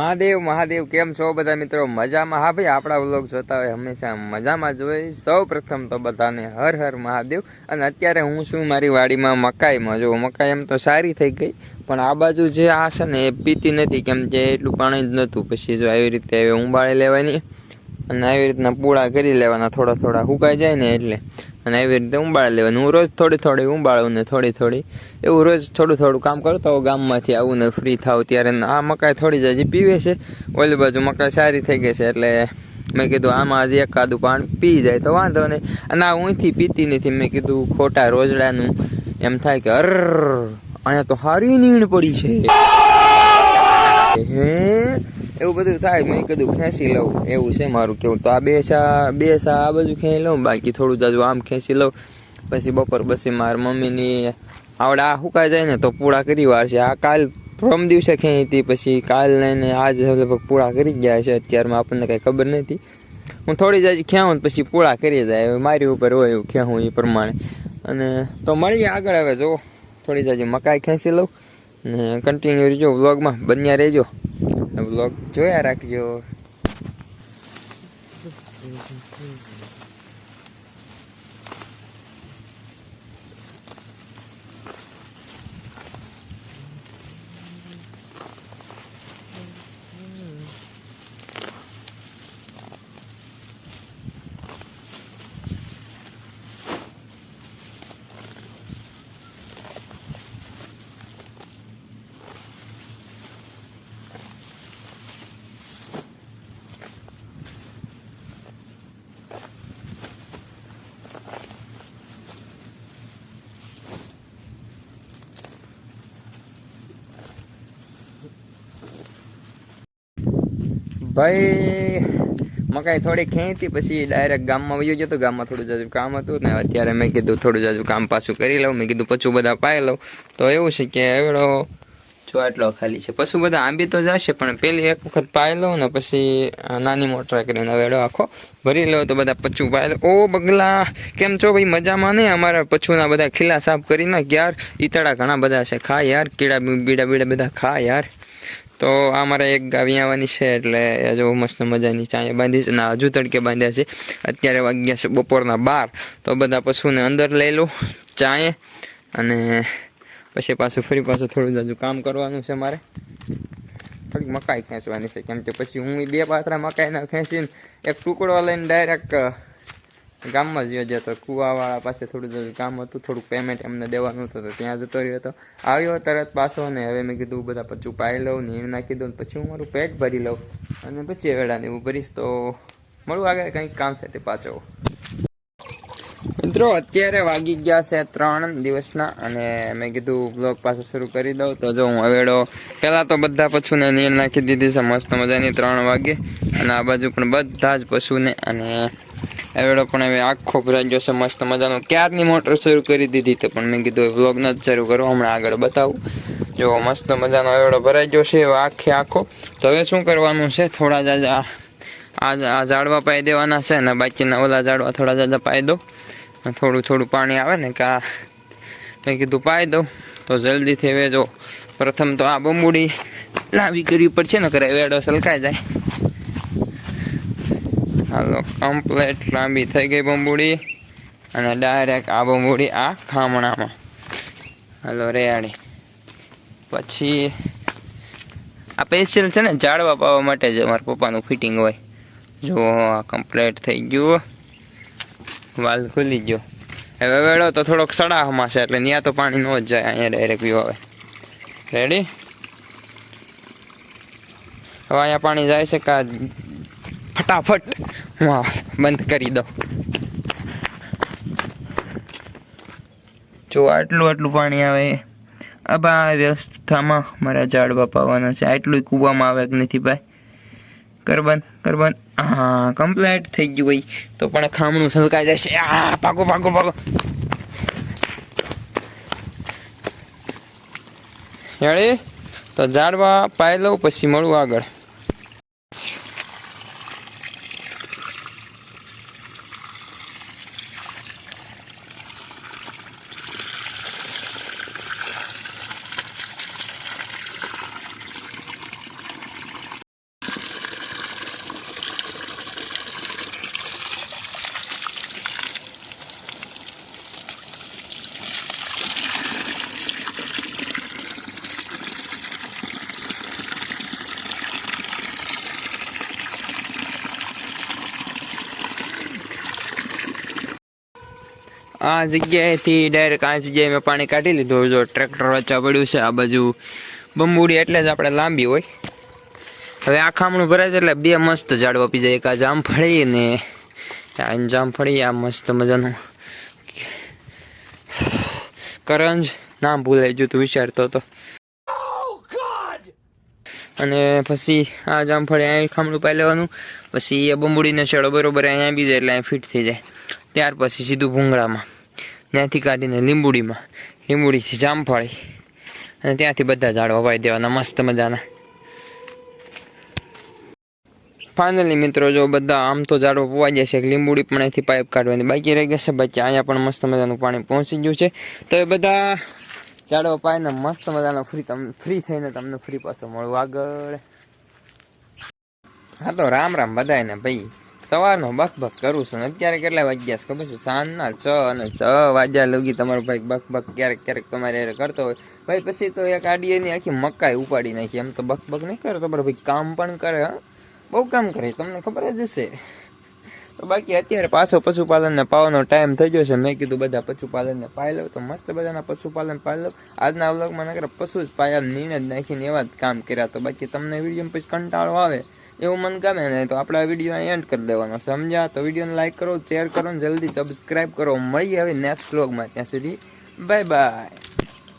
મહાદેવ મહાદેવ, કેમ છો બધા મિત્રો? મજામાં? હા ભાઈ, આપણા વ્લોગ જોતા હોય હંમેશા મજામાં જ હોય. સૌ પ્રથમ તો બધાને હર હર મહાદેવ. અને અત્યારે હું છું મારી વાડીમાં મકાઈમાં. જો મકાઈ એમ તો સારી થઈ ગઈ. પણ આ બાજુ જે આ છે ને, એ પીતી નથી. કેમ કે એટલું પાણી જ નહોતું. પછી જો આવી રીતે ઉંબાળી લેવાની. અને આવી રીતના પૂળા કરી લેવાના, થોડા થોડા સુકાઈ જાય ને એટલે. અને આવી રીતે ઉંબાળી લેવાનું. હું રોજ થોડી થોડી ઉંબાળું ને થોડી થોડી. એવું રોજ થોડું થોડું કામ કરતો હોઉં ગામમાંથી આવું ને ફ્રી થાવ ત્યારે આ મકાઈ થોડી જ હજી પીવે છે. ઓલી બાજુ મકાઈ સારી થઈ ગઈ છે એટલે મેં કીધું આમાં હજી એકાદું પાણી પી જાય તો વાંધો નહીં. અને આ ઊંથી પીતી નથી. મેં કીધું ખોટા રોજડાનું એમ થાય કે અર અહીંયા તો હારી નીણ પડી છે. હે? એવું બધું થાય. મેં કીધું ખેંચી લઉં. એવું છે મારું કેવું. તો આ બે સા બે સા આ બાજુ ખેંચી લઉં, બાકી થોડું જાજુ આમ ખેંચી લઉં. પછી બપોર પછી મારા મમ્મીની આવડે આ સુકાઈ જાય ને તો પૂળા કરી વાર છે. આ કાલ પ્રમ દિવસે ખેંચી હતી, પછી કાલ લઈને આજ લગભગ પૂળા કરી ગયા છે. અત્યારમાં આપણને કાંઈ ખબર નથી. હું થોડી જાજી ખેવું ને પછી પૂળા કરી જાય. મારી ઉપર હોય એવું ખેવું એ પ્રમાણે. અને તો મળીએ આગળ હવે જો થોડી જાજી મકાઈ ખેંચી લઉં. ને કન્ટિન્યુ રહેજો વ્લોગમાં બન્યા રહેજો. વ્લોગ જોયા રાખજો. ભાઈ, મકાઈ થોડી ખેંચી પછી ડાયરેક્ટ ગામમાં વયો જતો ગામમાં થોડું જાજુ કામ હતું ને અત્યારે મેં કીધું થોડું જાજુ કામ પાછું કરી લઉં, મેં કીધું પછું બધા પાઈ લઉં. તો એવું છે કે એવડો જો આટલો ખાલી છે. પશુ બધા આંબી તો જશે, પણ પેલી એક વખત પાઈ લઉં ને પછી નાની મોટર કરીને વેડો આખો ભરી લઉં તો બધા પચું લઉં ઓ બગલા, કેમ છો ભાઈ? મજામાં નહીં અમારા પછુના બધા ખીલા સાફ કરી નાખ યાર. ઈતળા ઘણા બધા છે. ખા યાર, કીડા બીડા બીડા બધા ખા યાર. તો આ મારે એક ગાવી આવવાની છે એટલે હજુ મસ્ત મજાની ચાંય બાંધી છે. ના, હજુ તડકે બાંધ્યા છે. અત્યારે વાગ્યા છે બપોરના બાર. તો બધા પશુને અંદર લઈ લઉં ચાંયે અને પછી પાછું ફરી પાછું થોડું હજુ કામ કરવાનું છે મારે. થોડીક મકાઈ ખેંચવાની છે. કેમ કે પછી હું બે પાત્રા મકાઈના ખેંચીને એક ટુકડો લઈને ડાયરેક્ટ ગામમાં જ જતો કુવાવાળા પાસે થોડું થોડું કામ હતું થોડુંક પેમેન્ટ એમને દેવાનું હતું, તો ત્યાં જતો રહ્યો હતો. આવ્યો તરત પાછો ને હવે મેં કીધું બધા પચું પાઈ લઉં, નીણ નાખી દઉં, પછી હું મારું પેટ ભરી લઉં. અને પછી વેળાને એવું ભરીશ તો મળું આગળ કંઈક કામ છે તે પાછો. મિત્રો, અત્યારે વાગી ગયા છે ત્રણ દિવસના અને મેં કીધું, બ્લોગ પાછો શરૂ કરી દઉં. તો જો હું અવેડો પહેલાં તો બધા પશુને નીર નાખી દીધી છે, મસ્ત મજાની ત્રણ વાગે. અને આ બાજુ પણ બધા જ પશુને અને હવેડો પણ હવે આખો ભરાઈ જશે, મસ્ત મજાનો. ક્યારની મોટર શરૂ કરી દીધી તો પણ મેં કીધું બ્લોગ ન જ શરૂ કરો, હમણાં આગળ બતાવું. જો, મસ્ત મજાનો એવડો ભરાઈ ગયો છે આખે આખો. તો હવે શું કરવાનું છે? થોડા જ, આ ઝાડવા પાઈ દેવાના છે ને, બાકીના ઓલા ઝાડવા થોડા જાજા પાઈ દો થોડું થોડું પાણી આવે ને, કે આ મેં કીધું પાઈ દઉં. તો જલ્દીથી વેજો પ્રથમ તો આ બંબુડી લાવી કરવી પડશે ને કરે વેડો સલકાઈ જાય. હાલો કમ્પ્લેટ લાંબી થઈ ગઈ બંબુડી. અને ડાયરેક્ટ આ બંબુડી આ ખામણામાં. હાલો રેયાડી પછી આ પેન્સિલ છે ને ઝાડવા પાવા માટે જ મારા પપ્પાનું ફિટિંગ હોય. જો આ કમ્પ્લેટ થઈ ગયું. વાલ ખુલી ગયો. હવે વેળો તો થોડોક સડાહમાં છે, એટલે ત્યાં તો પાણી ન જ જાય, અહીંયા ડાયરેક્ટ વ્યૂ આવે. રેડી હવે અહીંયા પાણી જાય છે કા ફટાફટ. વાહ, બંધ કરી દો. જો આટલું આટલું પાણી આવે આ વ્યવસ્થામાં મારા ઝાડવા પાવાના છે. આટલું કૂવામાં આવે કે નથી ભાઈ? કરબન કરબન. હા કમ્પ્લેટ થઈ ગયું ભાઈ. તો પણ ખામણું સલકાઈ જશે. આ પાકો પાકો પાકો યાળે તો ઝાડવા પાઈ લઉં, પછી મળું આગળ. આ જગ્યાએથી ડાયરેક્ટ આ જગ્યાએ મેં પાણી કાઢી લીધું. જો ટ્રેક્ટર વચ્ચે પડ્યું છે, આ બાજુ બંબુડી એટલે જ આપણે લાંબી હોય. હવે આ ખામણું ભરાય છે એટલે બે મસ્ત ઝાડવા પી જાય. એક આ જામફળી ને જામફળી આ મસ્ત મજાનું. કરંજ નામ ભૂલાઈ ગયું તું, વિચારતો હતો. અને પછી આ જામફળી અહીં ખામણું પાઈ લેવાનું. પછી એ બંબુડીનો છેડો બરોબર અહીંયા બી જાય એટલે અહીં ફિટ થઈ જાય. ત્યાર પછી સીધું ભૂંગળામાં. ત્યાંથી કાઢીને લીંબુડીમાં. લીંબુડીથી જામફળી. અને ત્યાંથી બધા ઝાડ વાવી દેવાના, મસ્ત મજાના. ફાઇનલી મિત્રો, જો બધા આમ તો ઝાડો પોવાઈ જાય છે લીંબુડી પણ અહીંથી પાઇપ કાઢવાની બાકી રહી ગયા છે. બાકી અહીંયા પણ મસ્ત મજાનું પાણી પહોંચી ગયું છે. તો એ બધા ઝાડો પાઈને મસ્ત મજાનો ફ્રી તમને ફ્રી થઈને તમને ફ્રી પાછો મળવું આગળ. હા તો રામ રામ બધાને ભાઈ. સવારનો બક બક કરું છું. અત્યારે કેટલા વાગ્યા છે ખબર છે? સાંજના છ અને છ વાગ્યા લગી તમારો ભાઈ બક બક ક્યારેક ક્યારેક તમારે હારે કરતો હોય. ભાઈ, પછી તો એક આડીએની આખી મકાઈ ઉપાડી નાખી. એમ તો બક બક નહીં કરે. તમારો ભાઈ કામ પણ કરે, હા? બહુ કામ કરે. તમને ખબર જ હશે. તો બાકી અત્યારે પાછો પશુપાલનને પાવાનો ટાઈમ થઈ ગયો છે. મેં કીધું બધા પશુપાલનને પાઈ લઉં. તો મસ્ત બધાના પશુપાલન પાઈ લઉં. આજના વ્લોગમાં નકર પશુ જ પાયા નીને જ નાખીને એવા જ કામ કર્યા. તો બાકી તમને વીડિયો પછી કંટાળો આવે એવું મન ગમે ને તો આપણે આ વીડિયો એન્ડ કરી દેવાનો. સમજ્યા? તો વિડીયોને લાઈક કરો શેર કરો ને જલ્દી સબસ્ક્રાઈબ કરો. મળીએ હવે નેક્સ્ટ વ્લોગમાં ત્યાં સુધી બાય બાય